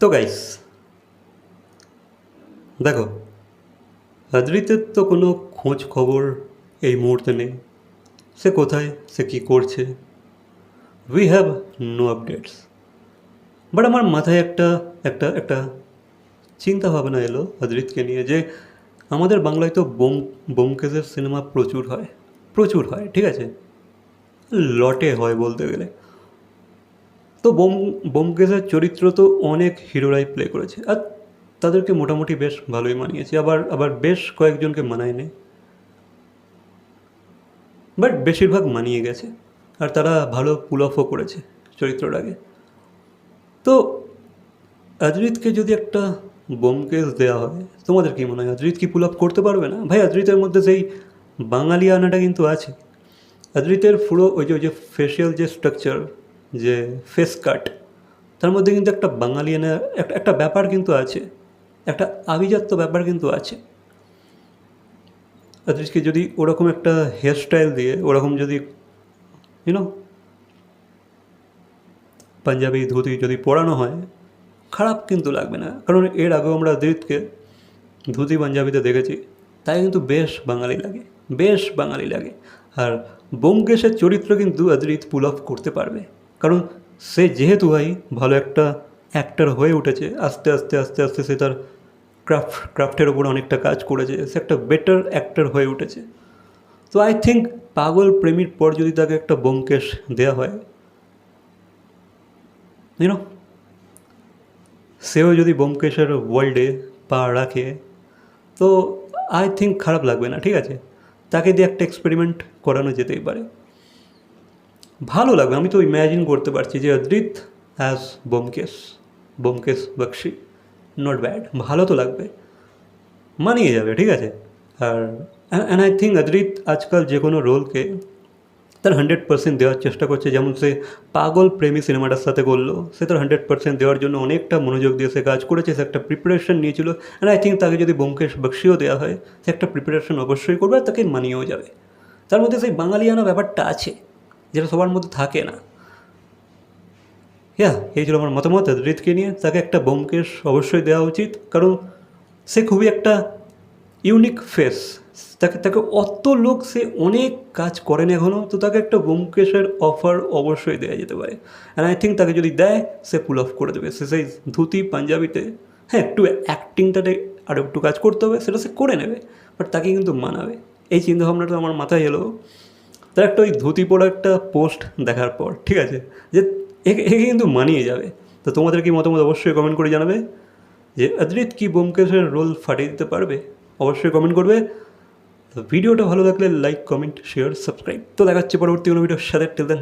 তো গাইস দেখো আদ্রিতের তো কোনো খোঁজ খবর এই মুহূর্তে নেই। সে কোথায়, সে কী করছে? We have no updates but আমার মাথায় একটা একটা একটা চিন্তা ভাবনা এলো অদ্রিতকে নিয়ে যে আমাদের বাংলায় তো বোম, বোমকেসের সিনেমা প্রচুর হয় প্রচুর হয়, ঠিক আছে? লটে হয় বলতে গেলে। তো বোম, বোমকেসের চরিত্র তো অনেক হিরোরাই প্লে করেছে। আর তাদেরকে মোটামুটি বেশ ভালোই মানিয়েছে। আবার আবার বেশ কয়েকজনকে মানায়নি বাট বেশিরভাগ মানিয়ে গেছে। আর তারা ভালো পুল অফও করেছে চরিত্রটাকে। তো অজিতকে যদি একটা বোমকেস দেওয়া হয়, তোমাদের কি মনে হয় অজিত কি পুল আপ করতে পারবে না? ভাই অজিতের মধ্যে সেই বাঙালি আনাটা কিন্তু আছে। অজিতের পুরো ওই যে ওই যে ফেশিয়াল যে স্ট্রাকচার যে ফেস কাট তার মধ্যে কিন্তু একটা বাঙালিয়ানের একটা একটা ব্যাপার কিন্তু আছে, একটা আভিজাত্য ব্যাপার কিন্তু আছে। অজিতকে যদি ওরকম একটা হেয়ার স্টাইল দিয়ে, ওরকম যদি ইউনো পাঞ্জাবি, ধুতি যদি পরানো হয়, খারাপ কিন্তু লাগবে না। কারণ এর আগেও আমরা অদ্রিতকে ধুতি, পাঞ্জাবিতে দেখেছি, তাই কিন্তু বেশ বাঙালি লাগে, বেশ বাঙালি লাগে। আর বোমকেশের চরিত্র কিন্তু অদ্রিত পুল অফ করতে পারবে। কারণ সে যেহেতু ভাই ভালো একটা অ্যাক্টার হয়ে উঠেছে, আস্তে আস্তে আস্তে আস্তে সে তার ক্রাফট ক্রাফটের ওপর অনেকটা কাজ করেছে, সে একটা বেটার অ্যাক্টার হয়ে উঠেছে। তো আই থিঙ্ক পাগল প্রেমীর পর যদি তাকে একটা বোমকেশ দেওয়া হয় ইউনো সেও যদি বোমকেশের ওয়ার্ল্ডে পা রাখে, তো আই থিঙ্ক খারাপ লাগবে না, ঠিক আছে? তাকে দিয়ে একটা এক্সপেরিমেন্ট করানো যেতেই পারে। ভালো লাগবে। আমি তো ইম্যাজিন করতে পারছি যে Adrit as Byomkesh Byomkesh Bakshi not bad ভালো তো লাগবে। মানিয়ে যাবে, ঠিক আছে? আর অ্যান্ড আই থিঙ্ক অদ্রিত আজকাল যে কোনো রোলকে তার হান্ড্রেড পার্সেন্ট দেওয়ার চেষ্টা করছে। যেমন সে পাগল প্রেমী সিনেমাটার সাথে করল, সে তার হান্ড্রেড পার্সেন্ট দেওয়ার জন্য অনেকটা মনোযোগ দিয়ে সে কাজ করেছে, সে একটা প্রিপারেশন নিয়েছিল। অ্যান্ড আই থিঙ্ক তাকে যদি বোমকেশ বক্সিও দেওয়া হয়, সে একটা প্রিপারেশন অবশ্যই করবে আর তাকে মানিয়েও যাবে। তার মধ্যে সেই বাঙালিয়ানা ব্যাপারটা আছে। যেটা সবার মধ্যে থাকে না। হ্যাঁ এই ছিল আমার মতামত। হৃদকে নিয়ে তাকে একটা বোমকেশ অবশ্যই দেওয়া উচিত। কারণ সে খুবই একটা ইউনিক ফেস তাকে তাকে অত লোক সে অনেক কাজ করেন এখনও তো তাকে একটা বোমকেশের অফার অবশ্যই দেওয়া যেতে পারে। অ্যান্ড আই থিঙ্ক তাকে যদি দেয়, সে পুল অফ করে দেবে। সে সেই ধুতি, পাঞ্জাবিতে হ্যাঁ একটু অ্যাক্টিংটাতে আরও একটু কাজ করতে হবে, সেটা সে করে নেবে বাট তাকে কিন্তু মানাবে। এই চিন্তাভাবনাটা আমার মাথায় এলো। তার একটা ওই ধুতি পড়া একটা পোস্ট দেখার পর, ঠিক আছে? যে একে একে কিন্তু মানিয়ে যাবে। তো তোমাদের কি মতামত অবশ্যই কমেন্ট করে জানাবে। যে অদ্রিত কি বোমকেশের রোল ফাটিয়ে দিতে পারবে? অবশ্যই কমেন্ট করবে। ভিডিওটা ভালো লাগলে লাইক কমেন্ট শেয়ার সাবস্ক্রাইব তো দেখাচ্ছে পরবর্তী কোনো ভিডিওর সাথে টেল দেন